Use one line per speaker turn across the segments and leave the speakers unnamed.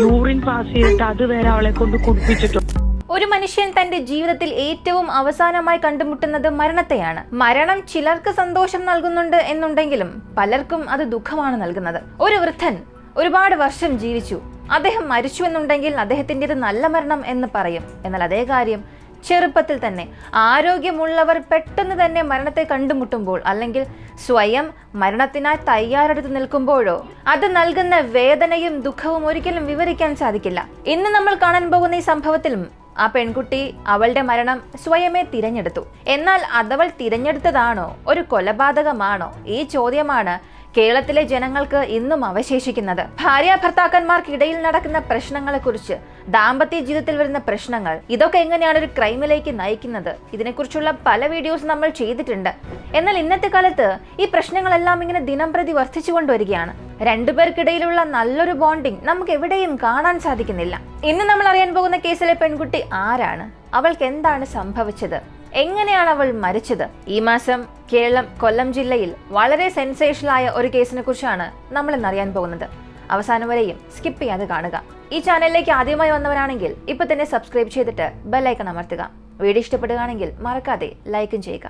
Urine pass ചെയ്തിട്ട് അത് വരെ അവളെ കൊണ്ട് കുടിപ്പിച്ചിട്ടുണ്ട്
ഒരു മനുഷ്യൻ തന്റെ ജീവിതത്തിൽ ഏറ്റവും അവസാനമായി കണ്ടുമുട്ടുന്നത് മരണത്തെയാണ്. മരണം ചിലർക്ക് സന്തോഷം നൽകുന്നുണ്ട് എന്നുണ്ടെങ്കിലും പലർക്കും അത് ദുഃഖമാണ് നൽകുന്നത്. ഒരു വൃദ്ധൻ ഒരുപാട് വർഷം ജീവിച്ചു. അദ്ദേഹം മരിച്ചു എന്നുണ്ടെങ്കിൽ അദ്ദേഹത്തിന്റെത് നല്ല മരണം എന്ന് പറയും. എന്നാൽ അതേ കാര്യം ചെറുപ്പത്തിൽ തന്നെ. ആരോഗ്യമുള്ളവർ പെട്ടെന്ന് തന്നെ മരണത്തെ കണ്ടുമുട്ടുമ്പോൾ അല്ലെങ്കിൽ സ്വയം മരണത്തിനായി തയ്യാറെടുത്ത് നിൽക്കുമ്പോഴോ അത് നൽകുന്ന വേദനയും ദുഃഖവും ഒരിക്കലും വിവരിക്കാൻ സാധിക്കില്ല. ഇന്ന് നമ്മൾ കാണാൻ പോകുന്ന ഈ സംഭവത്തിലും ആ പെൺകുട്ടി അവളുടെ മരണം സ്വയമേ തിരഞ്ഞെടുത്തു. എന്നാൽ അതവൾ തിരഞ്ഞെടുത്തതാണോ? ഒരു കൊലപാതകമാണോ? ഈ ചോദ്യമാണ് കേരളത്തിലെ ജനങ്ങൾക്ക് ഇന്നും അവശേഷിക്കുന്നത്. ഭാര്യ ഭർത്താക്കന്മാർക്കിടയിൽ നടക്കുന്ന പ്രശ്നങ്ങളെക്കുറിച്ച് ദാമ്പത്യ ജീവിതത്തിൽ വരുന്ന പ്രശ്നങ്ങൾ ഇതൊക്കെ എങ്ങനെയാണ് ഒരു ക്രൈമിലേക്ക് നയിക്കുന്നത്? ഇതിനെക്കുറിച്ചുള്ള പല വീഡിയോസ് നമ്മൾ ചെയ്തിട്ടുണ്ട്. എന്നാൽ ഇന്നത്തെ കാലത്ത് ഈ പ്രശ്നങ്ങളെല്ലാം ഇങ്ങനെ ദിനം പ്രതി വർദ്ധിച്ചു കൊണ്ടുവരികയാണ്. രണ്ടുപേർക്കിടയിലുള്ള നല്ലൊരു ബോണ്ടിങ് നമുക്ക് എവിടെയും കാണാൻ സാധിക്കുന്നില്ല. ഇന്ന് നമ്മൾ അറിയാൻ പോകുന്ന കേസിലെ പെൺകുട്ടി ആരാണ്? അവൾക്ക് എന്താണ് സംഭവിച്ചത്? എങ്ങനെയാണ് അവൾ മരിച്ചത്? ഈ മാസം കേരളം കൊല്ലം ജില്ലയിൽ വളരെ സെൻസേഷണലായ ഒരു കേസിനെ കുറിച്ചാണ് നമ്മൾ ഇന്ന് അറിയാൻ പോകുന്നത്. അവസാനം വരെയും സ്കിപ്പ് ചെയ്യാതെ കാണുക. ഈ ചാനലിലേക്ക് ആദ്യമായി വന്നവരാണെങ്കിൽ ഇപ്പൊ തന്നെ സബ്സ്ക്രൈബ് ചെയ്തിട്ട് ബെല്ലൈക്കൺ അമർത്തുക. വീഡിയോ ഇഷ്ടപ്പെടുകയാണെങ്കിൽ മറക്കാതെ ലൈക്കും ചെയ്യുക.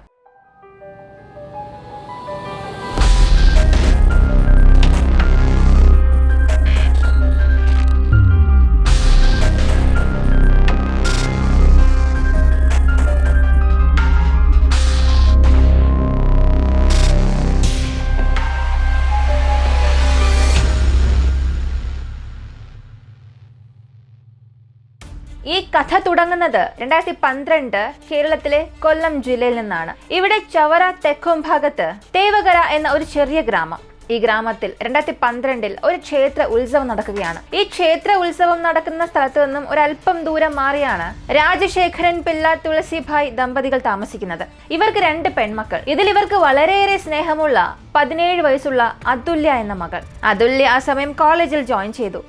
ഈ കഥ തുടങ്ങുന്നത് രണ്ടായിരത്തി പന്ത്രണ്ട് കേരളത്തിലെ കൊല്ലം ജില്ലയിൽ നിന്നാണ്. ഇവിടെ ചവറ തെക്കും ഭാഗത്ത് തേവകര എന്ന ഒരു ചെറിയ ഗ്രാമം. ഈ ഗ്രാമത്തിൽ രണ്ടായിരത്തി പന്ത്രണ്ടിൽ ഒരു ക്ഷേത്ര ഉത്സവം നടക്കുകയാണ്. ഈ ക്ഷേത്ര ഉത്സവം നടക്കുന്ന സ്ഥലത്തു നിന്നും ഒരല്പം ദൂരം മാറിയാണ് രാജശേഖരൻ പിള്ള തുളസിഭായ് ദമ്പതികൾ താമസിക്കുന്നത്. ഇവർക്ക് രണ്ട് പെൺമക്കൾ. ഇതിൽ ഇവർക്ക് വളരെയേറെ സ്നേഹമുള്ള പതിനേഴ് വയസ്സുള്ള അതുല്യ എന്ന മകൾ. അതുല്യ ആ സമയം കോളേജിൽ ജോയിൻ ചെയ്തു.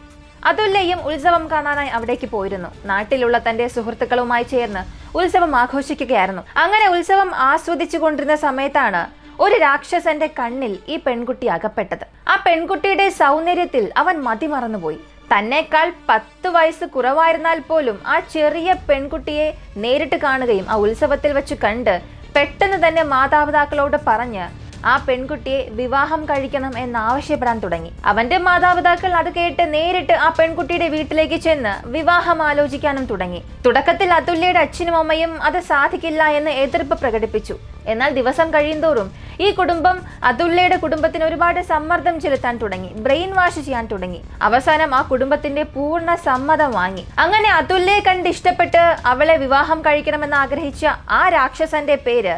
അതുല്യയും ഉത്സവം കാണാനായി അവിടേക്ക് പോയിരുന്നു. നാട്ടിലുള്ള തന്റെ സുഹൃത്തുക്കളുമായി ചേർന്ന് ഉത്സവം ആഘോഷിക്കുകയായിരുന്നു. അങ്ങനെ ഉത്സവം ആസ്വദിച്ചു കൊണ്ടിരുന്ന സമയത്താണ് ഒരു രാക്ഷസന്റെ കണ്ണിൽ ഈ പെൺകുട്ടി അകപ്പെട്ടത്. ആ പെൺകുട്ടിയുടെ സൗന്ദര്യത്തിൽ അവൻ മതിമറന്നുപോയി. തന്നെക്കാൾ പത്ത് വയസ്സ് കുറവായിരുന്നാൽ പോലും ആ ചെറിയ പെൺകുട്ടിയെ നേരിട്ട് കാണുകയും ആ ഉത്സവത്തിൽ വെച്ച് കണ്ട് പെട്ടെന്ന് തന്നെ മാതാപിതാക്കളോട് പറഞ്ഞ് ആ പെൺകുട്ടിയെ വിവാഹം കഴിക്കണം എന്നാവശ്യപ്പെടാൻ തുടങ്ങി. അവന്റെ മാതാപിതാക്കൾ അത് കേട്ട് നേരിട്ട് ആ പെൺകുട്ടിയുടെ വീട്ടിലേക്ക് ചെന്ന് വിവാഹം ആലോചിക്കാനും തുടങ്ങി. തുടക്കത്തിൽ അതുല്യയുടെ അച്ഛനും അമ്മയും അത് സാധിക്കില്ല എന്ന് എതിർപ്പ് പ്രകടിപ്പിച്ചു. എന്നാൽ ദിവസം കഴിയുന്തോറും ഈ കുടുംബം അതുല്യയുടെ കുടുംബത്തിന് ഒരുപാട് സമ്മർദ്ദം ചെലുത്താൻ തുടങ്ങി. ബ്രെയിൻ വാഷ് ചെയ്യാൻ തുടങ്ങി. അവസാനം ആ കുടുംബത്തിന്റെ പൂർണ സമ്മതം വാങ്ങി. അങ്ങനെ അതുല്യയെ കണ്ട് ഇഷ്ടപ്പെട്ട് അവളെ വിവാഹം കഴിക്കണമെന്ന് ആഗ്രഹിച്ച ആ രാക്ഷസന്റെ പേര്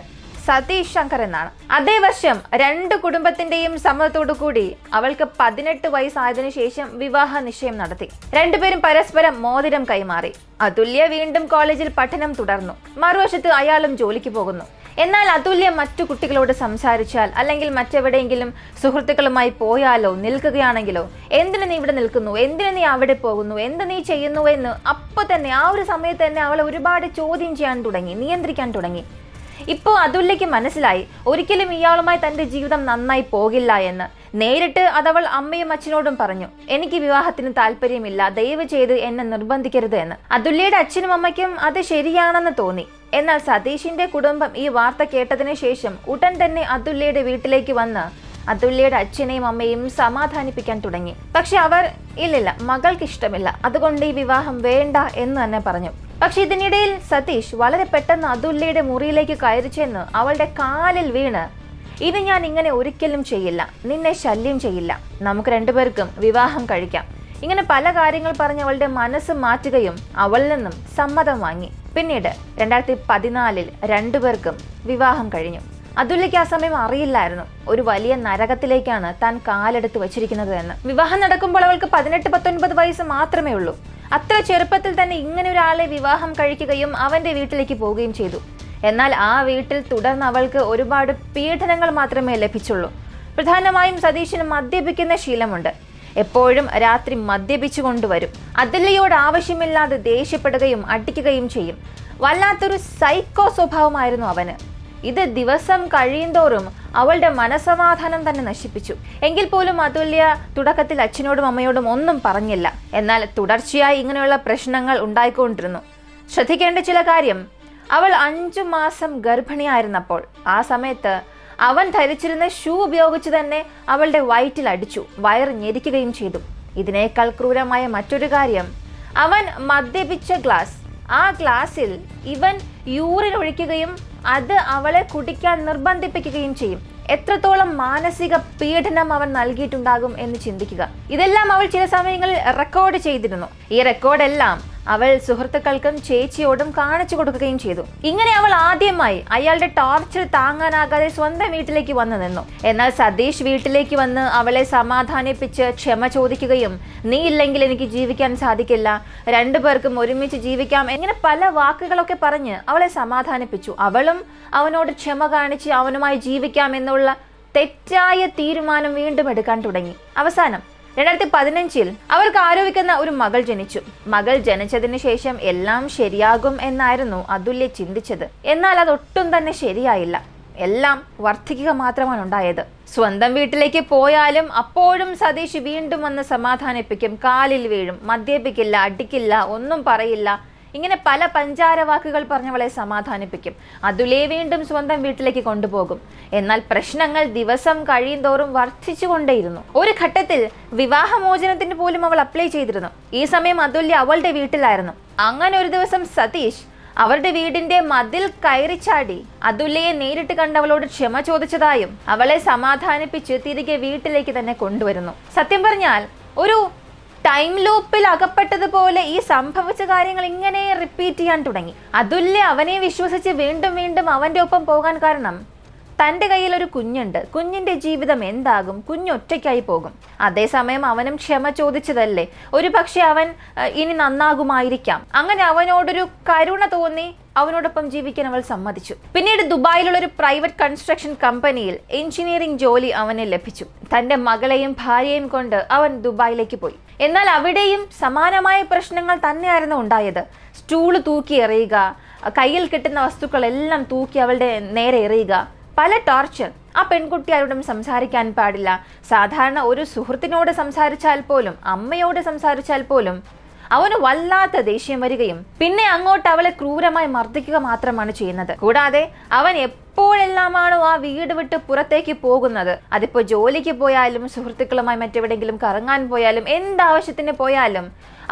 സതീഷ് ശങ്കർ എന്നാണ്. അതേ വർഷം രണ്ട് കുടുംബത്തിന്റെയും സമ്മതത്തോടു കൂടി അവൾക്ക് പതിനെട്ട് വയസ്സായതിനു ശേഷം വിവാഹ നിശ്ചയം നടത്തി. രണ്ടുപേരും പരസ്പരം മോതിരം കൈമാറി. അതുല്യ വീണ്ടും കോളേജിൽ പഠനം തുടർന്നു. മറുവശത്ത് അയാളും ജോലിക്ക് പോകുന്നു. എന്നാൽ അതുല്യ മറ്റു കുട്ടികളോട് സംസാരിച്ചാൽ അല്ലെങ്കിൽ മറ്റെവിടെയെങ്കിലും സുഹൃത്തുക്കളുമായി പോയാലോ നിൽക്കുകയാണെങ്കിലോ എന്തിനു നീ ഇവിടെ നിൽക്കുന്നു? എന്തിനു നീ അവിടെ പോകുന്നു? എന്ത് നീ ചെയ്യുന്നു എന്ന് അപ്പോൾ തന്നെ ആ ഒരു സമയത്ത് തന്നെ അവളെ ഒരുപാട് ചോദ്യം ചെയ്യാൻ തുടങ്ങി നിയന്ത്രിക്കാൻ തുടങ്ങി. ഇപ്പോൾ അതുല്ലയ്ക്ക് മനസ്സിലായി. ഒരിക്കലും ഇയാളുമായി തന്റെ ജീവിതം നന്നായി പോകില്ല എന്ന്. നേരിട്ട് അതവൾ അമ്മയും അച്ഛനോടും പറഞ്ഞു എനിക്ക് വിവാഹത്തിന് താല്പര്യമില്ല ദയവ് ചെയ്ത് എന്നെ നിർബന്ധിക്കരുത് എന്ന്. അതുല്യയുടെ അച്ഛനും അമ്മയ്ക്കും അത് ശരിയാണെന്ന് തോന്നി. എന്നാൽ സതീഷിന്റെ കുടുംബം ഈ വാർത്ത കേട്ടതിന് ശേഷം ഉടൻ തന്നെ അതുല്യയുടെ വീട്ടിലേക്ക് വന്ന് അതുല്യയുടെ അച്ഛനെയും അമ്മയും സമാധാനിപ്പിക്കാൻ തുടങ്ങി. പക്ഷെ അവർ ഇല്ലില്ല മകൾക്ക് ഇഷ്ടമില്ല. അതുകൊണ്ട് ഈ വിവാഹം വേണ്ട എന്ന് തന്നെ പറഞ്ഞു. പക്ഷെ ഇതിനിടയിൽ സതീഷ് വളരെ പെട്ടെന്ന് അതുല്യയുടെ മുറിയിലേക്ക് കയറി ചെന്ന് അവളുടെ കാലിൽ വീണ്. ഇനി ഞാൻ ഇങ്ങനെ ഒരിക്കലും ചെയ്യില്ല. നിന്നെ ശല്യം ചെയ്യില്ല. നമുക്ക് രണ്ടുപേർക്കും വിവാഹം കഴിക്കാം. ഇങ്ങനെ പല കാര്യങ്ങൾ പറഞ്ഞ് അവളുടെ മനസ്സ് മാറ്റുകയും അവളിൽ നിന്നും സമ്മതം വാങ്ങി. പിന്നീട് രണ്ടായിരത്തി പതിനാലിൽ രണ്ടുപേർക്കും വിവാഹം കഴിഞ്ഞു. അതുല്യയ്ക്ക് ആ സമയം അറിയില്ലായിരുന്നു. ഒരു വലിയ നരകത്തിലേക്കാണ് താൻ കാലെടുത്ത് വെച്ചിരിക്കുന്നത് എന്ന്. വിവാഹം നടക്കുമ്പോൾ അവൾക്ക് പതിനെട്ട് പത്തൊൻപത് വയസ്സ് മാത്രമേ ഉള്ളൂ. അത്ര ചെറുപ്പത്തിൽ തന്നെ ഇങ്ങനെ ഒരാളെ വിവാഹം കഴിക്കുകയും അവന്റെ വീട്ടിലേക്ക് പോവുകയും ചെയ്തു. എന്നാൽ ആ വീട്ടിൽ തുടർന്ന് അവൾക്ക് ഒരുപാട് പീഡനങ്ങൾ മാത്രമേ ലഭിച്ചുള്ളൂ. പ്രധാനമായും സതീശന് മദ്യപിക്കുന്ന ശീലമുണ്ട്. എപ്പോഴും രാത്രി മദ്യപിച്ചു കൊണ്ടുവരും. അതിലയോട് ആവശ്യമില്ലാതെ ദേഷ്യപ്പെടുകയും അടിക്കുകയും ചെയ്യും. വല്ലാത്തൊരു സൈക്കോ സ്വഭാവമായിരുന്നു അവന്. ഇത് ദിവസം കഴിയുന്തോറും അവളുടെ മനസമാധാനം തന്നെ നശിപ്പിച്ചു. എങ്കിൽ പോലും അതുല്യ തുടക്കത്തിൽ അച്ഛനോടും അമ്മയോടും ഒന്നും പറഞ്ഞില്ല. എന്നാൽ തുടർച്ചയായി ഇങ്ങനെയുള്ള പ്രശ്നങ്ങൾ ഉണ്ടായിക്കൊണ്ടിരുന്നു. ശ്രദ്ധിക്കേണ്ട ചില കാര്യം അവൾ അഞ്ചു മാസം ഗർഭിണിയായിരുന്നപ്പോൾ ആ സമയത്ത് അവൻ ധരിച്ചിരുന്ന ഷൂ ഉപയോഗിച്ച് തന്നെ അവളുടെ വയറ്റിൽ അടിച്ചു വയർ ഞെരിക്കുകയും ചെയ്തു. ഇതിനേക്കാൾ ക്രൂരമായ മറ്റൊരു കാര്യം അവൻ മദ്യപിച്ച ഗ്ലാസ്. ആ ഗ്ലാസിൽ ഇവൻ യൂറിൻ ഒഴിക്കുകയും അത് അവളെ കുടിക്കാൻ നിർബന്ധിപ്പിക്കുകയും ചെയ്യും. എത്രത്തോളം മാനസിക പീഡനം അവൻ നൽകിയിട്ടുണ്ടാകും എന്ന് ചിന്തിക്കുക. ഇതെല്ലാം അവൾ ചില സമയങ്ങളിൽ റെക്കോർഡ് ചെയ്തിരുന്നു. ഈ റെക്കോർഡെല്ലാം അവൾ സുഹൃത്തുക്കൾക്കും ചേച്ചിയോടും കാണിച്ചു കൊടുക്കുകയും ചെയ്തു. ഇങ്ങനെ അവൾ ആദ്യമായി അയാളുടെ ടോർച്ചർ താങ്ങാനാകാതെ സ്വന്തം വീട്ടിലേക്ക് വന്നു നിന്നു. എന്നാൽ സതീഷ് വീട്ടിലേക്ക് വന്ന് അവളെ സമാധാനിപ്പിച്ച് ക്ഷമ ചോദിക്കുകയും നീ ഇല്ലെങ്കിൽ എനിക്ക് ജീവിക്കാൻ സാധിക്കില്ല. രണ്ടുപേർക്കും ഒരുമിച്ച് ജീവിക്കാം. ഇങ്ങനെ പല വാക്കുകളൊക്കെ പറഞ്ഞ് അവളെ സമാധാനിപ്പിച്ചു. അവളും അവനോട് ക്ഷമ കാണിച്ച് അവനുമായി ജീവിക്കാം എന്നുള്ള തെറ്റായ തീരുമാനം വീണ്ടും എടുക്കാൻ തുടങ്ങി. അവസാനം രണ്ടായിരത്തി പതിനഞ്ചിൽ അവർക്ക് ആരോപിക്കുന്ന ഒരു മകൾ ജനിച്ചു. മകൾ ജനിച്ചതിന് ശേഷം എല്ലാം ശരിയാകും എന്നായിരുന്നു അതുല്യ ചിന്തിച്ചത്. എന്നാൽ അതൊട്ടും തന്നെ ശരിയായില്ല. എല്ലാം വർദ്ധിക്കുക മാത്രമാണ് ഉണ്ടായത്. സ്വന്തം വീട്ടിലേക്ക് പോയാലും അപ്പോഴും സതീഷ് വീണ്ടും വന്ന് സമാധാനിപ്പിക്കും. കാലിൽ വീഴും. മദ്യപിക്കില്ല അടിക്കില്ല ഒന്നും പറയില്ല. ഇങ്ങനെ പല പഞ്ചാര വാക്കുകൾ പറഞ്ഞവളെ സമാധാനിപ്പിക്കും. അതുലേ വീണ്ടും സ്വന്തം വീട്ടിലേക്ക് കൊണ്ടുപോകും. എന്നാൽ പ്രശ്നങ്ങൾ ദിവസം കഴിയുന്തോറും വർദ്ധിച്ചുകൊണ്ടേയിരുന്നു. ഒരു ഘട്ടത്തിൽ വിവാഹമോചനത്തിന് പോലും അവൾ അപ്ലൈ ചെയ്തിരുന്നു. ഈ സമയം അതുല്യ അവളുടെ വീട്ടിലായിരുന്നു. അങ്ങനെ ഒരു ദിവസം സതീഷ് അവരുടെ വീടിന്റെ മതിൽ കയറിച്ചാടി അതുല്യെ നേരിട്ട് കണ്ടവളോട് ക്ഷമ ചോദിച്ചതായും അവളെ സമാധാനിപ്പിച്ച് തിരികെ വീട്ടിലേക്ക് തന്നെ കൊണ്ടുവരുന്നു. സത്യം പറഞ്ഞാൽ ഒരു ടൈം ലൂപ്പിൽ അകപ്പെട്ടതുപോലെ ഈ സംഭവിച്ച കാര്യങ്ങൾ ഇങ്ങനെ റിപ്പീറ്റ് ചെയ്യാൻ തുടങ്ങി. അതുല്യ അവനെ വിശ്വസിച്ച് വീണ്ടും വീണ്ടും അവന്റെ ഒപ്പം പോകാൻ കാരണം തന്റെ കയ്യിൽ ഒരു കുഞ്ഞുണ്ട്. കുഞ്ഞിന്റെ ജീവിതം എന്താകും? കുഞ്ഞൊറ്റയ്ക്കായി പോകും. അതേസമയം അവനും ക്ഷമ ചോദിച്ചതല്ലേ? ഒരു പക്ഷെ അവൻ ഇനി നന്നാകുമായിരിക്കാം. അങ്ങനെ അവനോടൊരു കരുണ തോന്നി അവനോടൊപ്പം ജീവിക്കാൻ അവൾ സമ്മതിച്ചു. പിന്നീട് ദുബായിലുള്ള ഒരു പ്രൈവറ്റ് കൺസ്ട്രക്ഷൻ കമ്പനിയിൽ എഞ്ചിനീയറിംഗ് ജോലി അവന് ലഭിച്ചു. തന്റെ മകളെയും ഭാര്യയും കൊണ്ട് അവൻ ദുബായിലേക്ക് പോയി. എന്നാൽ അവിടെയും സമാനമായ പ്രശ്നങ്ങൾ തന്നെയായിരുന്നു ഉണ്ടായത്. സ്റ്റൂൾ തൂക്കി എറിയുക കയ്യിൽ കിട്ടുന്ന വസ്തുക്കളെല്ലാം തൂക്കി അവളുടെ നേരെ എറിയുക പല ടോർച്ചർ ആ പെൺകുട്ടി ആരോടും സംസാരിക്കാൻ പാടില്ല. സാധാരണ ഒരു സുഹൃത്തിനോട് സംസാരിച്ചാൽ പോലും അമ്മയോട് സംസാരിച്ചാൽ പോലും അവന് വല്ലാത്ത ദേഷ്യം വരികയും പിന്നെ അങ്ങോട്ട് അവളെ ക്രൂരമായി മർദ്ദിക്കുക മാത്രമാണ് ചെയ്യുന്നത്. കൂടാതെ അവൻ എപ്പോഴെല്ലാമാണോ ആ വീട് വിട്ട് പുറത്തേക്ക് പോകുന്നത്? അതിപ്പോ ജോലിക്ക് പോയാലും സുഹൃത്തുക്കളുമായി മറ്റെവിടെയെങ്കിലും കറങ്ങാൻ പോയാലും എന്താവശ്യത്തിന് പോയാലും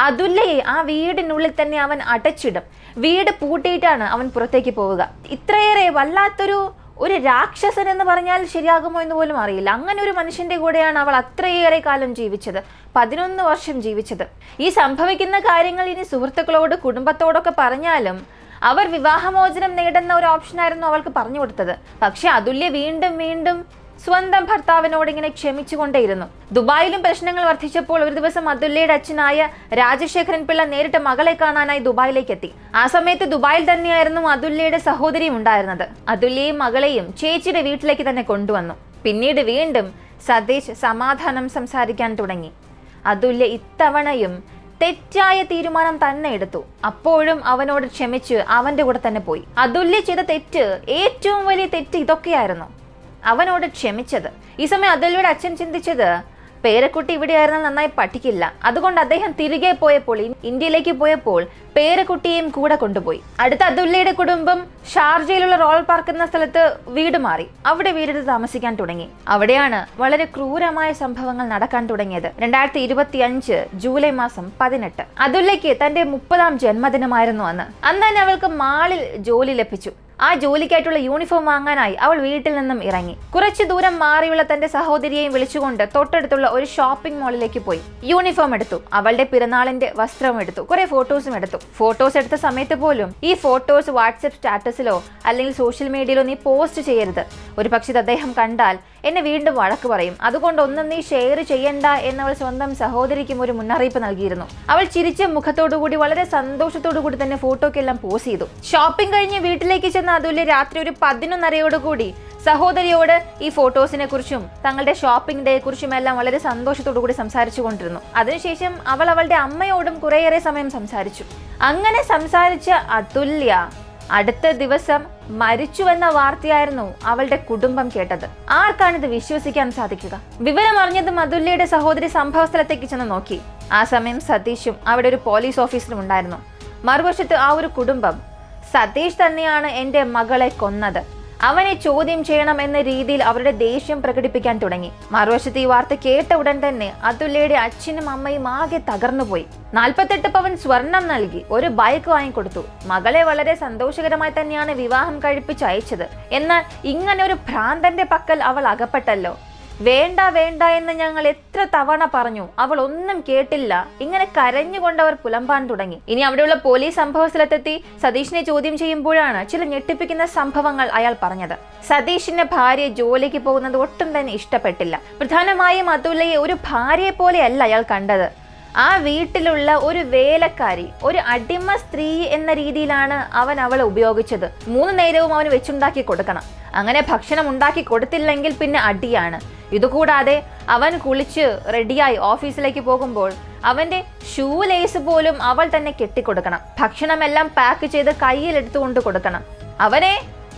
അതുല്ലേ ആ വീടിനുള്ളിൽ തന്നെ അവൻ അടച്ചിടും. വീട് പൂട്ടിയിട്ടാണ് അവൻ പുറത്തേക്ക് പോവുക. ഇത്രയേറെ വല്ലാത്തൊരു ഒരു രാക്ഷസൻ എന്ന് പറഞ്ഞാൽ ശരിയാകുമോ എന്ന് പോലും അറിയില്ല. അങ്ങനെ ഒരു മനുഷ്യന്റെ കൂടെയാണ് അവൾ അത്രയേറെ കാലം ജീവിച്ചത്. പതിനൊന്ന് വർഷം ജീവിച്ചത്. ഈ സംഭവിക്കുന്ന കാര്യങ്ങൾ ഇനി സുഹൃത്തുക്കളോട് കുടുംബത്തോടൊക്കെ പറഞ്ഞാലും അവർ വിവാഹമോചനം നേടുന്ന ഒരു ഓപ്ഷനായിരുന്നു അവൾക്ക് പറഞ്ഞു കൊടുത്തത്. പക്ഷെ അതുല്യ വീണ്ടും വീണ്ടും സ്വന്തം ഭർത്താവിനോട് ഇങ്ങനെ ക്ഷമിച്ചുകൊണ്ടേയിരുന്നു. ദുബായിലും പ്രശ്നങ്ങൾ വർദ്ധിച്ചപ്പോൾ ഒരു ദിവസം അതുല്യയുടെ അച്ഛനായ രാജശേഖരൻ പിള്ള നേരിട്ട് മകളെ കാണാനായി ദുബായിലേക്ക് എത്തി ആ സമയത്ത് ദുബായിൽ തന്നെയായിരുന്നു അതുല്യയുടെ സഹോദരിയും ഉണ്ടായിരുന്നത്. അതുല്യയും മകളെയും ചേച്ചിയുടെ വീട്ടിലേക്ക് തന്നെ കൊണ്ടുവന്നു. പിന്നീട് വീണ്ടും സതീഷ് സമാധാനം സംസാരിക്കാൻ തുടങ്ങി. അതുല്യ ഇത്തവണയും തെറ്റായ തീരുമാനം തന്നെ എടുത്തു. അപ്പോഴും അവനോട് ക്ഷമിച്ച് അവന്റെ കൂടെ തന്നെ പോയി. അതുല്യ ചെയ്ത തെറ്റ് ഏറ്റവും വലിയ തെറ്റ് ഇതൊക്കെയായിരുന്നു. അവനോട് ക്ഷമിച്ചത്. ഈ സമയം അതുല്യയുടെ അച്ഛൻ ചിന്തിച്ചത് പേരക്കുട്ടി ഇവിടെയായിരുന്നാൽ നന്നായി പഠിക്കില്ല. അതുകൊണ്ട് അദ്ദേഹം തിരികെ പോയപ്പോൾ ഇന്ത്യയിലേക്ക് പോയപ്പോൾ പേരക്കുട്ടിയെയും കൂടെ കൊണ്ടുപോയി. അടുത്ത അതുല്യയുടെ കുടുംബം ഷാർജയിലുള്ള റോൾ പാർക്ക് എന്ന സ്ഥലത്ത് വീട് മാറി. അവിടെ വീടെടുത്ത് താമസിക്കാൻ തുടങ്ങി. അവിടെയാണ് വളരെ ക്രൂരമായ സംഭവങ്ങൾ നടക്കാൻ തുടങ്ങിയത്. രണ്ടായിരത്തി ഇരുപത്തി അഞ്ച് ജൂലൈ മാസം പതിനെട്ട്. അതുല്യക്ക് തന്റെ മുപ്പതാം ജന്മദിനമായിരുന്നു അന്ന്. അന്ന് തന്നെ അവൾക്ക് മാളിൽ ജോലി ലഭിച്ചു. ആ ജോലിക്കായിട്ടുള്ള യൂണിഫോം വാങ്ങാനായി അവൾ വീട്ടിൽ നിന്നും ഇറങ്ങി. കുറച്ചു ദൂരം മാറിയുള്ള തന്റെ സഹോദരിയെയും വിളിച്ചുകൊണ്ട് തൊട്ടടുത്തുള്ള ഒരു ഷോപ്പിംഗ് മാളിലേക്ക് പോയി. യൂണിഫോം എടുത്തു. അവളുടെ പിറന്നാളിന്റെ വസ്ത്രം എടുത്തു. കുറെ ഫോട്ടോസും എടുത്തു. ഫോട്ടോസ് എടുത്ത സമയത്ത് പോലും ഈ ഫോട്ടോസ് വാട്സപ്പ് സ്റ്റാറ്റസിലോ അല്ലെങ്കിൽ സോഷ്യൽ മീഡിയയിലോ നീ പോസ്റ്റ് ചെയ്യരുത്. ഒരു പക്ഷേ അദ്ദേഹം കണ്ടാൽ എന്നെ വീണ്ടും വഴക്ക് പറയും. അതുകൊണ്ട് ഒന്നും നീ ഷെയർ ചെയ്യണ്ട എന്നവൾ സ്വന്തം സഹോദരിക്കും ഒരു മുന്നറിയിപ്പ് നൽകിയിരുന്നു. അവൾ ചിരിച്ച മുഖത്തോടുകൂടി വളരെ സന്തോഷത്തോടു കൂടി തന്നെ ഫോട്ടോക്കെല്ലാം പോസ്റ്റ് ചെയ്തു. ഷോപ്പിംഗ് കഴിഞ്ഞ് വീട്ടിലേക്ക് ചെന്ന അതുല്യ രാത്രി ഒരു പതിനൊന്നരയോടുകൂടി സഹോദരിയോട് ഈ ഫോട്ടോസിനെ കുറിച്ചും തങ്ങളുടെ ഷോപ്പിംഗ് ഡേ കുറിച്ചും എല്ലാം വളരെ സന്തോഷത്തോടു കൂടി സംസാരിച്ചു കൊണ്ടിരുന്നു. അതിനുശേഷം അവൾ അവളുടെ അമ്മയോടും കുറേയേറെ സമയം സംസാരിച്ചു. അങ്ങനെ സംസാരിച്ച അതുല്യ അടുത്ത ദിവസം മരിച്ചുവെന്ന വാർത്തയായിരുന്നു അവളുടെ കുടുംബം കേട്ടത്. ആർക്കാണിത് വിശ്വസിക്കാൻ സാധിക്കുക? വിവരം അറിഞ്ഞതും അതുല്യയുടെ സഹോദരി സംഭവ സ്ഥലത്തേക്ക് ചെന്ന് നോക്കി. ആ സമയം സതീഷും അവിടെ ഒരു പോലീസ് ഓഫീസിലും ഉണ്ടായിരുന്നു. മറുവശത്ത് ആ ഒരു കുടുംബം സതീഷ് തന്നെയാണ് എന്റെ മകളെ കൊന്നത്. അവനെ ചോദ്യം ചെയ്യണം എന്ന രീതിയിൽ അവരുടെ ദേഷ്യം പ്രകടിപ്പിക്കാൻ തുടങ്ങി. മറുവശത്ത് ഈ വാർത്ത കേട്ട ഉടൻ തന്നെ അതുല്യയുടെ അച്ഛനും അമ്മയും ആകെ തകർന്നുപോയി. നാൽപ്പത്തെട്ട് പവൻ സ്വർണം നൽകി ഒരു ബൈക്ക് വാങ്ങിക്കൊടുത്തു. മകളെ വളരെ സന്തോഷകരമായി തന്നെയാണ് വിവാഹം കഴിപ്പിച്ച് അയച്ചത് എന്നാൽ ഇങ്ങനെ ഒരു ഭ്രാന്തന്റെ പക്കൽ അവൾ അകപ്പെട്ടല്ലോ. വേണ്ട വേണ്ട എന്ന് ഞങ്ങൾ എത്ര തവണ പറഞ്ഞു. അവൾ ഒന്നും കേട്ടില്ല. ഇങ്ങനെ കരഞ്ഞുകൊണ്ട് അവർ പുലമ്പാൻ തുടങ്ങി. ഇനി അവിടെയുള്ള പോലീസ് സംഭവ സ്ഥലത്തെത്തി സതീഷിനെ ചോദ്യം ചെയ്യുമ്പോഴാണ് ചില ഞെട്ടിപ്പിക്കുന്ന സംഭവങ്ങൾ അയാൾ പറഞ്ഞത്. സതീഷിന്റെ ഭാര്യ ജോലിക്ക് പോകുന്നത് ഒട്ടും തന്നെ ഇഷ്ടപ്പെട്ടില്ല. പ്രധാനമായും അതുലയെ ഒരു ഭാര്യയെ പോലെയല്ല അയാൾ കണ്ടത്. ആ വീട്ടിലുള്ള ഒരു വേലക്കാരി ഒരു അടിമ സ്ത്രീ എന്ന രീതിയിലാണ് അവൻ അവളെ ഉപയോഗിച്ചത്. മൂന്ന് നേരവും അവന് വെച്ചുണ്ടാക്കി കൊടുക്കണം. അങ്ങനെ ഭക്ഷണം ഉണ്ടാക്കി കൊടുത്തില്ലെങ്കിൽ പിന്നെ അടിയാണ്. ഇതുകൂടാതെ അവൻ കുളിച്ച് റെഡിയായി ഓഫീസിലേക്ക് പോകുമ്പോൾ അവന്റെ ഷൂ ലേസ് പോലും അവൾ തന്നെ കെട്ടിക്കൊടുക്കണം. ഭക്ഷണമെല്ലാം പാക്ക് ചെയ്ത് കയ്യിലെടുത്തുകൊണ്ട് കൊടുക്കണം. അവനെ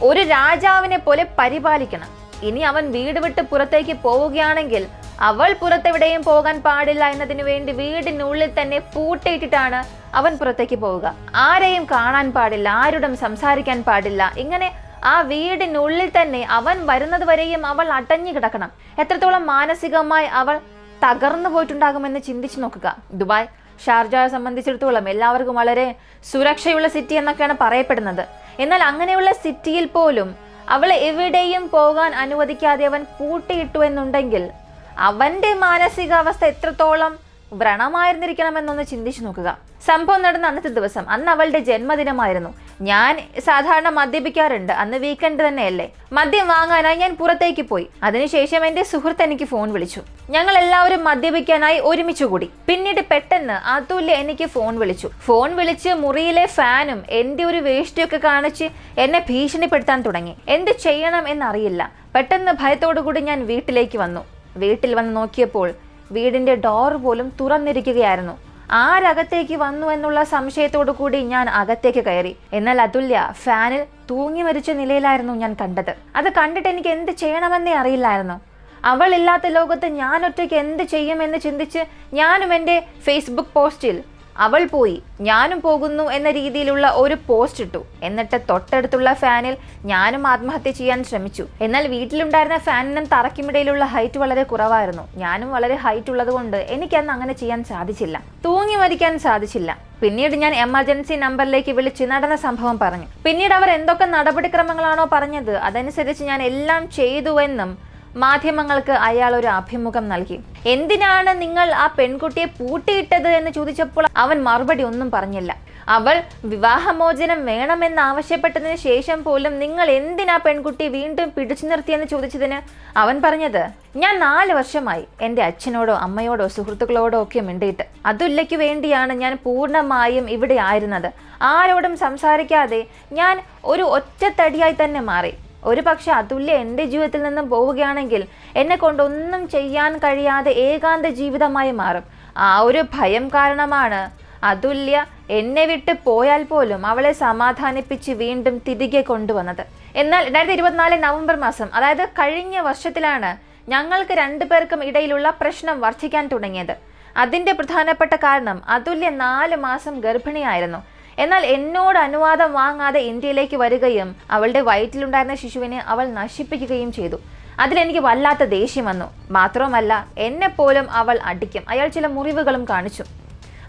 ഒരു രാജാവിനെ പോലെ പരിപാലിക്കണം. ഇനി അവൻ വീട് വിട്ട് പുറത്തേക്ക് പോവുകയാണെങ്കിൽ അവൾ പുറത്തെവിടെയും പോകാൻ പാടില്ല എന്നതിനു വേണ്ടി വീടിനുള്ളിൽ തന്നെ പൂട്ടിയിട്ടിട്ടാണ് അവൻ പുറത്തേക്ക് പോവുക. ആരെയും കാണാൻ പാടില്ല ആരോടും സംസാരിക്കാൻ പാടില്ല. ഇങ്ങനെ ആ വീടിനുള്ളിൽ തന്നെ അവൻ വരുന്നത് വരെയും അവൾ അടഞ്ഞു കിടക്കണം. എത്രത്തോളം മാനസികമായി അവൾ തകർന്നു പോയിട്ടുണ്ടാകുമെന്ന് ചിന്തിച്ചു നോക്കുക. ദുബായ് ഷാർജയെ സംബന്ധിച്ചിടത്തോളം എല്ലാവർക്കും വളരെ സുരക്ഷയുള്ള സിറ്റി എന്നൊക്കെയാണ് പറയപ്പെടുന്നത്. എന്നാൽ അങ്ങനെയുള്ള സിറ്റിയിൽ പോലും അവളെ എവിടെയും പോകാൻ അനുവദിക്കാതെ അവൻ പൂട്ടിയിട്ടു എന്നുണ്ടെങ്കിൽ അവന്റെ മാനസികാവസ്ഥ എത്രത്തോളം വ്രണമായിരുന്നിരിക്കണമെന്നൊന്ന് ചിന്തിച്ചു നോക്കുക. സംഭവം നടന്ന അന്നത്തെ ദിവസം. അന്ന് അവളുടെ ജന്മദിനമായിരുന്നു. ഞാൻ സാധാരണ മദ്യപിക്കാറുണ്ട് അന്ന് വീക്കെൻഡ് തന്നെയല്ലേ? മദ്യം വാങ്ങാനായി ഞാൻ പുറത്തേക്ക് പോയി. അതിനുശേഷം എന്റെ സുഹൃത്ത് എനിക്ക് ഫോൺ വിളിച്ചു. ഞങ്ങൾ എല്ലാവരും മദ്യപിക്കാനായി ഒരുമിച്ചു കൂടി. പിന്നീട് പെട്ടെന്ന് അതുല്യ എനിക്ക് ഫോൺ വിളിച്ചു. ഫോൺ വിളിച്ച് മുറിയിലെ ഫാനും എന്റെ ഒരു വേഷ്ടിയൊക്കെ കാണിച്ച് എന്നെ ഭീഷണിപ്പെടുത്താൻ തുടങ്ങി. എന്ത് ചെയ്യണം എന്നറിയില്ല. പെട്ടെന്ന് ഭയത്തോടു കൂടി ഞാൻ വീട്ടിലേക്ക് വന്നു. വീട്ടിൽ വന്ന് നോക്കിയപ്പോൾ വീടിന്റെ ഡോർ പോലും തുറന്നിരിക്കുകയായിരുന്നു. ആരകത്തേക്ക് വന്നു എന്നുള്ള സംശയത്തോടു കൂടി ഞാൻ അകത്തേക്ക് കയറി. എന്നാൽ അതുല്യ ഫാനിൽ തൂങ്ങി മരിച്ച നിലയിലായിരുന്നു ഞാൻ കണ്ടത്. അത് കണ്ടിട്ട് എനിക്ക് എന്ത് ചെയ്യണമെന്നേ അറിയില്ലായിരുന്നു. അവൾ ഇല്ലാത്ത ലോകത്ത് ഞാൻ ഒറ്റയ്ക്ക് എന്ത് ചെയ്യുമെന്ന് ചിന്തിച്ച് ഞാനും എന്റെ ഫേസ്ബുക്ക് പോസ്റ്റിൽ അവൾ പോയി. ഞാനും പോകുന്നു എന്ന രീതിയിലുള്ള ഒരു പോസ്റ്റ് ഇട്ടു. എന്നിട്ട് തൊട്ടടുത്തുള്ള ഫാനിൽ ഞാനും ആത്മഹത്യ ചെയ്യാൻ ശ്രമിച്ചു. എന്നാൽ വീട്ടിലുണ്ടായിരുന്ന ഫാനിനും തറയ്ക്കുമിടയിലുള്ള ഹൈറ്റ് വളരെ കുറവായിരുന്നു. ഞാനും വളരെ ഹൈറ്റ് ഉള്ളതുകൊണ്ട് എനിക്കന്ന് അങ്ങനെ ചെയ്യാൻ സാധിച്ചില്ല. തൂങ്ങി മരിക്കാൻ സാധിച്ചില്ല. പിന്നീട് ഞാൻ എമർജൻസി നമ്പറിലേക്ക് വിളിച്ച് നടന്ന സംഭവം പറഞ്ഞു. പിന്നീട് അവർ എന്തൊക്കെ നടപടിക്രമങ്ങളാണോ പറഞ്ഞത്? അതനുസരിച്ച് ഞാൻ എല്ലാം ചെയ്തുവെന്നും മാധ്യമങ്ങൾക്ക് അയാൾ ഒരു അഭിമുഖം നൽകി. എന്തിനാണ് നിങ്ങൾ ആ പെൺകുട്ടിയെ പൂട്ടിയിട്ടത് എന്ന് ചോദിച്ചപ്പോൾ അവൻ മറുപടി ഒന്നും പറഞ്ഞില്ല. അവൾ വിവാഹമോചനം വേണമെന്ന് ആവശ്യപ്പെട്ടതിന് ശേഷം പോലും നിങ്ങൾ എന്തിനാ പെൺകുട്ടി വീണ്ടും പിടിച്ചു നിർത്തിയെന്ന് ചോദിച്ചതിന്? അവൻ പറഞ്ഞത് ഞാൻ നാല് വർഷമായി എന്റെ അച്ഛനോടോ അമ്മയോടോ സുഹൃത്തുക്കളോടോ ഒക്കെ മിണ്ടിയിട്ട്. അതുല്ലയ്ക്ക് വേണ്ടിയാണ് ഞാൻ പൂർണമായും ഇവിടെ ആയിരുന്നത്. ആരോടും സംസാരിക്കാതെ ഞാൻ ഒരു ഒറ്റത്തടിയായി തന്നെ മാറി. ഒരു പക്ഷെ അതുല്യ എന്റെ ജീവിതത്തിൽ നിന്നും പോവുകയാണെങ്കിൽ എന്നെ കൊണ്ടൊന്നും ചെയ്യാൻ കഴിയാതെ ഏകാന്ത ജീവിതമായി മാറും. ആ ഒരു ഭയം കാരണമാണ് അതുല്യ എന്നെ വിട്ട് പോയാൽ പോലും അവളെ സമാധാനിപ്പിച്ച് വീണ്ടും തിരികെ കൊണ്ടുവന്നത്. എന്നാൽ രണ്ടായിരത്തി ഇരുപത്തിനാല് നവംബർ മാസം അതായത് കഴിഞ്ഞ വർഷത്തിലാണ് ഞങ്ങൾക്ക് രണ്ടുപേർക്കും ഇടയിലുള്ള പ്രശ്നം വർദ്ധിക്കാൻ തുടങ്ങിയത്. അതിന്റെ പ്രധാനപ്പെട്ട കാരണം അതുല്യ നാല് മാസം ഗർഭിണിയായിരുന്നു. എന്നാൽ എന്നോട് അനുവാദം വാങ്ങാതെ ഇന്ത്യയിലേക്ക് വരികയും അവളുടെ വയറ്റിലുണ്ടായിരുന്ന ശിശുവിനെ അവൾ നശിപ്പിക്കുകയും ചെയ്തു. അതിലെനിക്ക് വല്ലാത്ത ദേഷ്യം വന്നു. മാത്രവുമല്ല എന്നെപ്പോലും അവൾ അടിക്കും. അയാൾ ചില മുറിവുകളും കാണിച്ചു.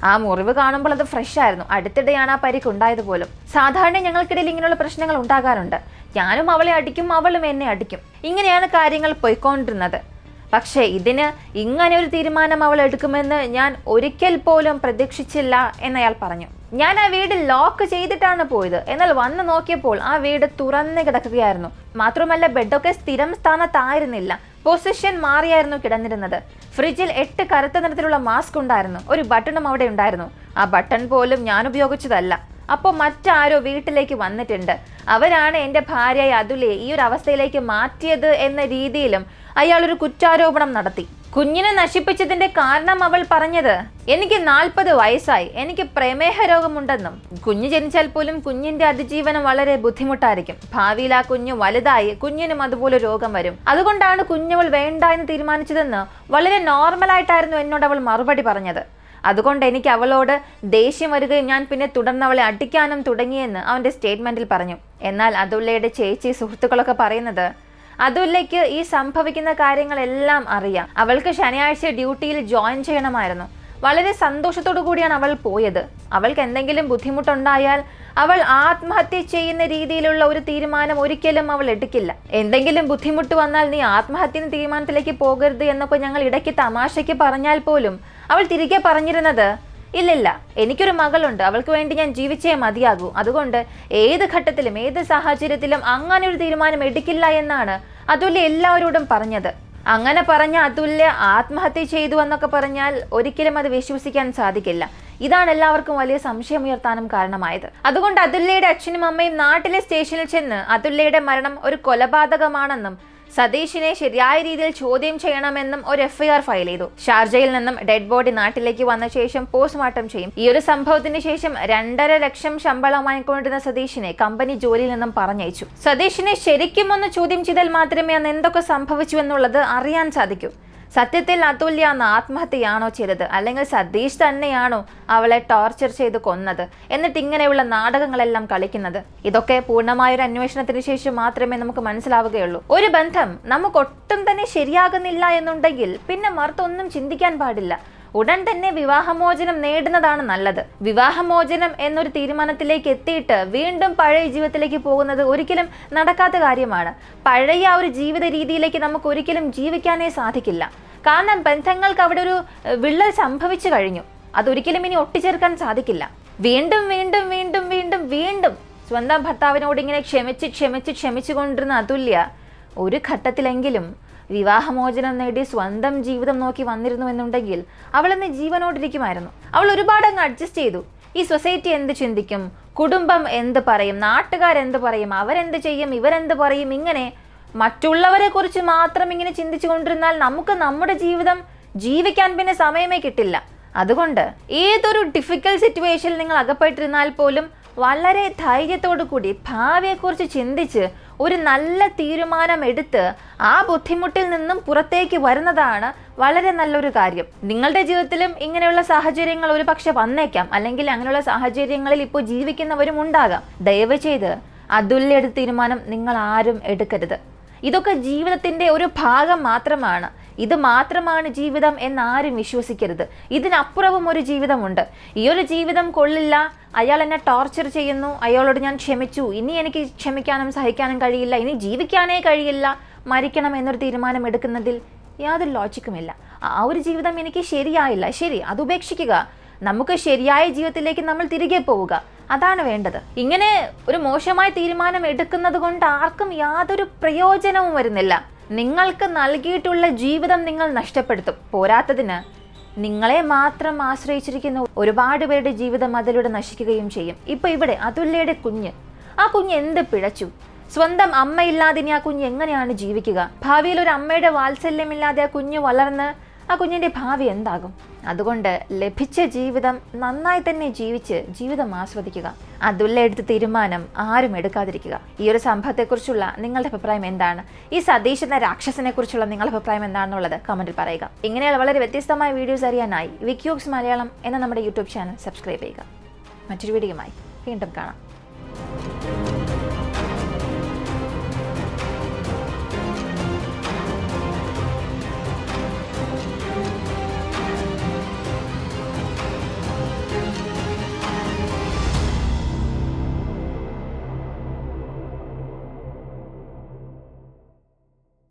ആ മുറിവ് കാണുമ്പോൾ അത് ഫ്രഷ് ആയിരുന്നു. അടുത്തിടെയാണ് ആ പരിക്ക് ഉണ്ടായത് പോലും. സാധാരണ ഞങ്ങൾക്കിടയിൽ ഇങ്ങനെയുള്ള പ്രശ്നങ്ങൾ ഉണ്ടാകാറുണ്ട്. ഞാനും അവളെ അടിക്കും അവളും എന്നെ അടിക്കും. ഇങ്ങനെയാണ് കാര്യങ്ങൾ പോയിക്കൊണ്ടിരുന്നത്. പക്ഷേ ഇതിന് ഇങ്ങനെ ഒരു തീരുമാനം അവൾ എടുക്കുമെന്ന് ഞാൻ ഒരിക്കൽ പോലും പ്രതീക്ഷിച്ചില്ല എന്നയാൾ പറഞ്ഞു. ഞാൻ ആ വീട് ലോക്ക് ചെയ്തിട്ടാണ് പോയത്. എന്നാൽ വന്ന് നോക്കിയപ്പോൾ ആ വീട് തുറന്ന് കിടക്കുകയായിരുന്നു. മാത്രമല്ല ബെഡൊക്കെ സ്ഥിരം സ്ഥാനത്തായിരുന്നില്ല. പൊസിഷൻ മാറിയായിരുന്നു കിടന്നിരുന്നത്. ഫ്രിഡ്ജിൽ എട്ട് കറുത്ത നിറത്തിലുള്ള മാസ്ക് ഉണ്ടായിരുന്നു. ഒരു ബട്ടണും അവിടെ ഉണ്ടായിരുന്നു. ആ ബട്ടൺ പോലും ഞാൻ ഉപയോഗിച്ചതല്ല. അപ്പോൾ മറ്റാരോ വീട്ടിലേക്ക് വന്നിട്ടുണ്ട്. അവരാണ് എന്റെ ഭാര്യയെ അതുലെ ഈ ഒരു അവസ്ഥയിലേക്ക് മാറ്റിയത് എന്ന രീതിയിലും അയാൾ ഒരു കുറ്റാരോപണം നടത്തി. കുഞ്ഞിനെ നശിപ്പിച്ചതിന്റെ കാരണം അവൾ പറഞ്ഞത് എനിക്ക് നാൽപ്പത് വയസ്സായി എനിക്ക് പ്രമേഹ രോഗമുണ്ടെന്നും കുഞ്ഞ് ജനിച്ചാൽ പോലും കുഞ്ഞിന്റെ അതിജീവനം വളരെ ബുദ്ധിമുട്ടായിരിക്കും. ഭാവിയിൽ ആ കുഞ്ഞ് വലുതായി കുഞ്ഞിനും അതുപോലെ രോഗം വരും. അതുകൊണ്ടാണ് കുഞ്ഞവൾ വേണ്ട എന്ന് തീരുമാനിച്ചതെന്ന് വളരെ നോർമലായിട്ടായിരുന്നു എന്നോട് അവൾ മറുപടി പറഞ്ഞത്. അതുകൊണ്ട് എനിക്ക് അവളോട് ദേഷ്യം വരികയും ഞാൻ പിന്നെ തുടർന്ന് അവളെ അടിക്കാനും തുടങ്ങിയെന്ന് അവന്റെ സ്റ്റേറ്റ്മെന്റിൽ പറഞ്ഞു. എന്നാൽ അതുള്ളയുടെ ചേച്ചി സുഹൃത്തുക്കളൊക്കെ പറയുന്നത് അതുല്ലയ്ക്ക് ഈ സംഭവിക്കുന്ന കാര്യങ്ങളെല്ലാം അറിയാം. അവൾക്ക് ശനിയാഴ്ച ഡ്യൂട്ടിയിൽ ജോയിൻ ചെയ്യണമായിരുന്നു. വളരെ സന്തോഷത്തോടു കൂടിയാണ് അവൾ പോയത്. അവൾക്ക് എന്തെങ്കിലും ബുദ്ധിമുട്ടുണ്ടായാൽ അവൾ ആത്മഹത്യ ചെയ്യുന്ന രീതിയിലുള്ള ഒരു തീരുമാനം ഒരിക്കലും അവൾ എടുക്കില്ല. എന്തെങ്കിലും ബുദ്ധിമുട്ട് വന്നാൽ നീ ആത്മഹത്യ തീരുമാനത്തിലേക്ക് പോകരുത് എന്നൊക്കെ ഞങ്ങൾ ഇടയ്ക്ക് തമാശയ്ക്ക് പറഞ്ഞാൽ പോലും അവൾ തിരികെ പറഞ്ഞിരുന്നത് ഇല്ലില്ല എനിക്കൊരു മകളുണ്ട്. അവൾക്ക് വേണ്ടി ഞാൻ ജീവിച്ചേ മതിയാകൂ. അതുകൊണ്ട് ഏത് ഘട്ടത്തിലും ഏത് സാഹചര്യത്തിലും അങ്ങനെ ഒരു തീരുമാനം എടുക്കില്ല എന്നാണ് അതുല്യ എല്ലാവരോടും പറഞ്ഞത്. അങ്ങനെ പറഞ്ഞ അതുല്യ ആത്മഹത്യ ചെയ്തു എന്നൊക്കെ പറഞ്ഞാൽ ഒരിക്കലും അത് വിശ്വസിക്കാൻ സാധിക്കില്ല. ഇതാണ് എല്ലാവർക്കും വലിയ സംശയം ഉയർത്താനും കാരണമായത്. അതുകൊണ്ട് അതുല്യയുടെ അച്ഛനും അമ്മയും നാട്ടിലെ സ്റ്റേഷനിൽ ചെന്ന് അതുല്യയുടെ മരണം ഒരു കൊലപാതകമാണെന്നും സതീഷിനെ ശരിയായ രീതിയിൽ ചോദ്യം ചെയ്യണമെന്നും ഒരു എഫ്ഐആർ ഫയൽ ചെയ്തു. ഷാർജയിൽ നിന്നും ഡെഡ് ബോഡി നാട്ടിലേക്ക് വന്ന ശേഷം പോസ്റ്റ്മോർട്ടം ചെയ്യും. ഈ ഒരു സംഭവത്തിന് ശേഷം രണ്ടര ലക്ഷം ശമ്പളം വാങ്ങിക്കൊണ്ടിരുന്ന സതീഷിനെ കമ്പനി ജോലിയിൽ നിന്നും പറഞ്ഞയച്ചു. സതീഷിനെ ശരിക്കും ഒന്ന് ചോദ്യം ചെയ്താൽ മാത്രമേ അന്ന് എന്തൊക്കെ സംഭവിച്ചു എന്നുള്ളത് അറിയാൻ സാധിക്കൂ. സത്യത്തിൽ അതുല്യ അന്ന് ആത്മഹത്യയാണോ ചെയ്തത്? അല്ലെങ്കിൽ സതീഷ് തന്നെയാണോ അവളെ ടോർച്ചർ ചെയ്ത് കൊന്നത്? എന്നിട്ട് ഇങ്ങനെയുള്ള നാടകങ്ങളെല്ലാം കളിക്കുന്നത്? ഇതൊക്കെ പൂർണമായ ഒരു അന്വേഷണത്തിന് ശേഷം മാത്രമേ നമുക്ക് മനസ്സിലാവുകയുള്ളൂ. ഒരു ബന്ധം നമുക്ക് ഒട്ടും തന്നെ ശരിയാകുന്നില്ല എന്നുണ്ടെങ്കിൽ പിന്നെ മറുത്തൊന്നും ചിന്തിക്കാൻ പാടില്ല. ഉടൻ തന്നെ വിവാഹമോചനം നേടുന്നതാണ് നല്ലത്. വിവാഹമോചനം എന്നൊരു തീരുമാനത്തിലേക്ക് എത്തിയിട്ട് വീണ്ടും പഴയ ജീവിതത്തിലേക്ക് പോകുന്നത് ഒരിക്കലും നടക്കാത്ത കാര്യമാണ്. പഴയ ആ ഒരു ജീവിത രീതിയിലേക്ക് നമുക്ക് ഒരിക്കലും ജീവിക്കാനേ സാധിക്കില്ല. കാരണം ബന്ധങ്ങൾക്ക് അവിടെ ഒരു വിള്ളൽ സംഭവിച്ചു കഴിഞ്ഞു. അതൊരിക്കലും ഇനി ഒട്ടിച്ചേർക്കാൻ സാധിക്കില്ല. വീണ്ടും വീണ്ടും വീണ്ടും വീണ്ടും വീണ്ടും സ്വന്തം ഭർത്താവിനോട് ഇങ്ങനെ ക്ഷമിച്ച് ക്ഷമിച്ച് ക്ഷമിച്ചു കൊണ്ടിരുന്ന അതുല്യ ഒരു ഘട്ടത്തിലെങ്കിലും വിവാഹമോചനം നേടി സ്വന്തം ജീവിതം നോക്കി വന്നിരുന്നു എന്നുണ്ടെങ്കിൽ അവൾ ഇന്ന് ജീവനോടിരിക്കുമായിരുന്നു. അവൾ ഒരുപാട് അങ്ങ് അഡ്ജസ്റ്റ് ചെയ്തു. ഈ സൊസൈറ്റി എന്ത് ചിന്തിക്കും? കുടുംബം എന്ത് പറയും? നാട്ടുകാരെന്ത് പറയും? അവരെന്ത് ചെയ്യും? ഇവരെന്ത് പറയും? ഇങ്ങനെ മറ്റുള്ളവരെ കുറിച്ച് മാത്രം ഇങ്ങനെ ചിന്തിച്ചു കൊണ്ടിരുന്നാൽ നമുക്ക് നമ്മുടെ ജീവിതം ജീവിക്കാൻ പിന്നെ സമയമേ കിട്ടില്ല. അതുകൊണ്ട് ഏതൊരു ഡിഫിക്കൽട്ട് സിറ്റുവേഷനിൽ നിങ്ങൾ അകപ്പെട്ടിരുന്നാൽ പോലും വളരെ ധൈര്യത്തോടു കൂടി ഭാവിയെക്കുറിച്ച് ചിന്തിച്ച് ഒരു നല്ല തീരുമാനം എടുത്ത് ആ ബുദ്ധിമുട്ടിൽ നിന്നും പുറത്തേക്ക് വരുന്നതാണ് വളരെ നല്ലൊരു കാര്യം. നിങ്ങളുടെ ജീവിതത്തിലും ഇങ്ങനെയുള്ള സാഹചര്യങ്ങൾ ഒരു പക്ഷെ വന്നേക്കാം. അല്ലെങ്കിൽ അങ്ങനെയുള്ള സാഹചര്യങ്ങളിൽ ഇപ്പോൾ ജീവിക്കുന്നവരും ഉണ്ടാകാം. ദയവ് ചെയ്ത് അതുല്യ തീരുമാനം നിങ്ങൾ ആരും എടുക്കരുത്. ഇതൊക്കെ ജീവിതത്തിന്റെ ഒരു ഭാഗം മാത്രമാണ്. ഇത് മാത്രമാണ് ജീവിതം എന്നാരും വിശ്വസിക്കരുത്. ഇതിനപ്പുറവും ഒരു ജീവിതമുണ്ട്. ഈ ഒരു ജീവിതം കൊള്ളില്ല. അയാൾ എന്നെ ടോർച്ചർ ചെയ്യുന്നു. അയാളോട് ഞാൻ ക്ഷമിച്ചു. ഇനി എനിക്ക് ക്ഷമിക്കാനും സഹിക്കാനും കഴിയില്ല. ഇനി ജീവിക്കാനേ കഴിയില്ല. മരിക്കണം എന്നൊരു തീരുമാനം എടുക്കുന്നതിൽ യാതൊരു ലോജിക്കുമില്ല ആ ഒരു ജീവിതം എനിക്ക് ശരിയായില്ല. ശരി അത് ഉപേക്ഷിക്കുക. നമുക്ക് ശരിയായ ജീവിതത്തിലേക്ക് നമ്മൾ തിരികെ പോവുക. അതാണ് വേണ്ടത്. ഇങ്ങനെ ഒരു മോശമായ തീരുമാനം എടുക്കുന്നത് കൊണ്ട് ആർക്കും യാതൊരു പ്രയോജനവും വരുന്നില്ല. നിങ്ങൾക്ക് നൽകിയിട്ടുള്ള ജീവിതം നിങ്ങൾ നഷ്ടപ്പെടുത്തും. പോരാത്തതിന് നിങ്ങളെ മാത്രം ആശ്രയിച്ചിരിക്കുന്ന ഒരുപാട് പേരുടെ ജീവിതം അതിലൂടെ നശിക്കുകയും ചെയ്യും. ഇപ്പൊ ഇവിടെ അതുല്യയുടെ കുഞ്ഞ്. ആ കുഞ്ഞ് എന്ത് പിഴച്ചു? സ്വന്തം അമ്മയില്ലാതെ ഇനി ആ കുഞ്ഞ് എങ്ങനെയാണ് ജീവിക്കുക? ഭാവിയിൽ ഒരു അമ്മയുടെ വാത്സല്യമില്ലാതെ ആ കുഞ്ഞ് വളർന്ന് ആ കുഞ്ഞിന്റെ ഭാവി എന്താകും? അതുകൊണ്ട് ലഭിച്ച ജീവിതം നന്നായി തന്നെ ജീവിച്ച് ജീവിതം ആസ്വദിക്കുക. അതുല്ല എടുത്ത തീരുമാനം ആരും എടുക്കാതിരിക്കുക. ഈ ഒരു സംഭവത്തെക്കുറിച്ചുള്ള നിങ്ങളുടെ അഭിപ്രായം എന്താണ്? ഈ സതീഷ് എന്ന രാക്ഷസിനെ കുറിച്ചുള്ള നിങ്ങളുടെ അഭിപ്രായം എന്താണെന്നുള്ളത് കമന്റിൽ പറയുക. ഇങ്ങനെയുള്ള വളരെ വ്യത്യസ്തമായ വീഡിയോസ് അറിയാനായി വിക്യൂക്സ് മലയാളം എന്ന നമ്മുടെ യൂട്യൂബ് ചാനൽ സബ്സ്ക്രൈബ് ചെയ്യുക. മറ്റൊരു വീഡിയോയുമായി വീണ്ടും കാണാം.